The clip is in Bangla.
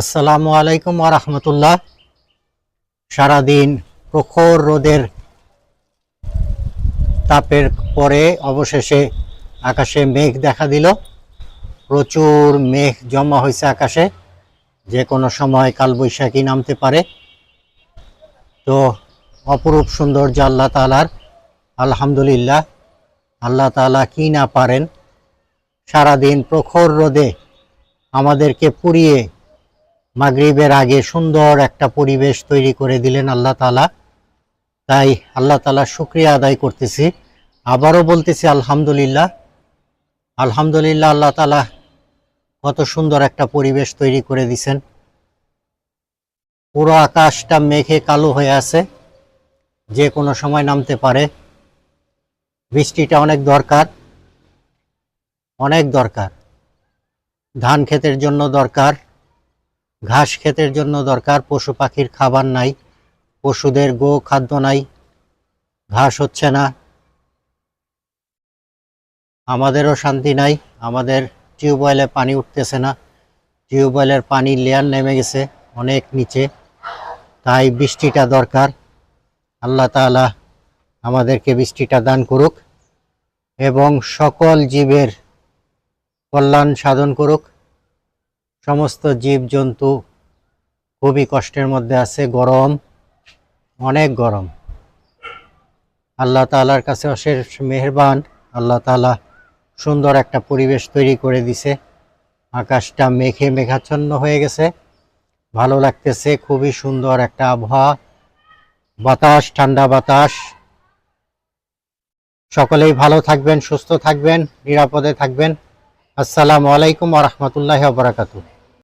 আসসালামু আলাইকুম রহমতুল্লাহ। সারাদিন প্রখর রোদের তাপের পরে অবশেষে আকাশে মেঘ দেখা দিল। প্রচুর মেঘ জমা হয়েছে আকাশে। যে কোনো সময় কালবৈশাখী নামতে পারে। তো অপরূপ সৌন্দর্য আল্লাহ তালার আলহামদুলিল্লাহ, আল্লাহ তালা কি না পারেন, সারাদিন প্রখর রোদে আমাদেরকে পুড়িয়ে মাগরিবের আগে সুন্দর একটা পরিবেশ তৈরি করে দিলেন আল্লাহ তালা তাই আল্লাহ তালা শুক্রিয়া আদায় করতেছি। আবারও বলতেছি আলহামদুলিল্লাহ। আলহামদুলিল্লাহ আল্লাহ তালা কত সুন্দর একটা পরিবেশ তৈরি করে দিছেন। পুরো আকাশটা মেঘে কালো হয়ে আছে। যে কোনো সময় নামতে পারে। বৃষ্টিটা অনেক দরকার। অনেক দরকার। ধান ক্ষেতের জন্য দরকার। ঘাস ক্ষেতের জন্য দরকার, পশু পাখির খাবার নাই, পশুদের গো খাদ্য নাই, ঘাস হচ্ছে না। আমাদেরও শান্তি নাই, আমাদের টিউবওয়েলে পানি উঠতেছে না, টিউবওয়েলের পানি লেয়ার নেমে গেছে অনেক নিচে, তাই বৃষ্টিটা দরকার। আল্লাহ তাআলা আমাদেরকে বৃষ্টিটা দান করুক এবং সকল জীবের কল্যাণ সাধন করুক। সমস্ত জীবজন্তু খুবই কষ্টের মধ্যে আছে, গরম, অনেক গরম। আল্লাহ তাআলার কাছে অশেষ মেহেরবান, আল্লাহ তাআলা সুন্দর একটা পরিবেশ তৈরি করে দিছে। আকাশটা মেঘে মেঘাচ্ছন্ন হয়ে গেছে, ভালো লাগতেছে, খুবই সুন্দর একটা আবহাওয়া, বাতাস, ঠান্ডা বাতাস। সকলেই ভালো থাকবেন, সুস্থ থাকবেন, নিরাপদে থাকবেন। আসসালামু আলাইকুম ওয়া রাহমাতুল্লাহি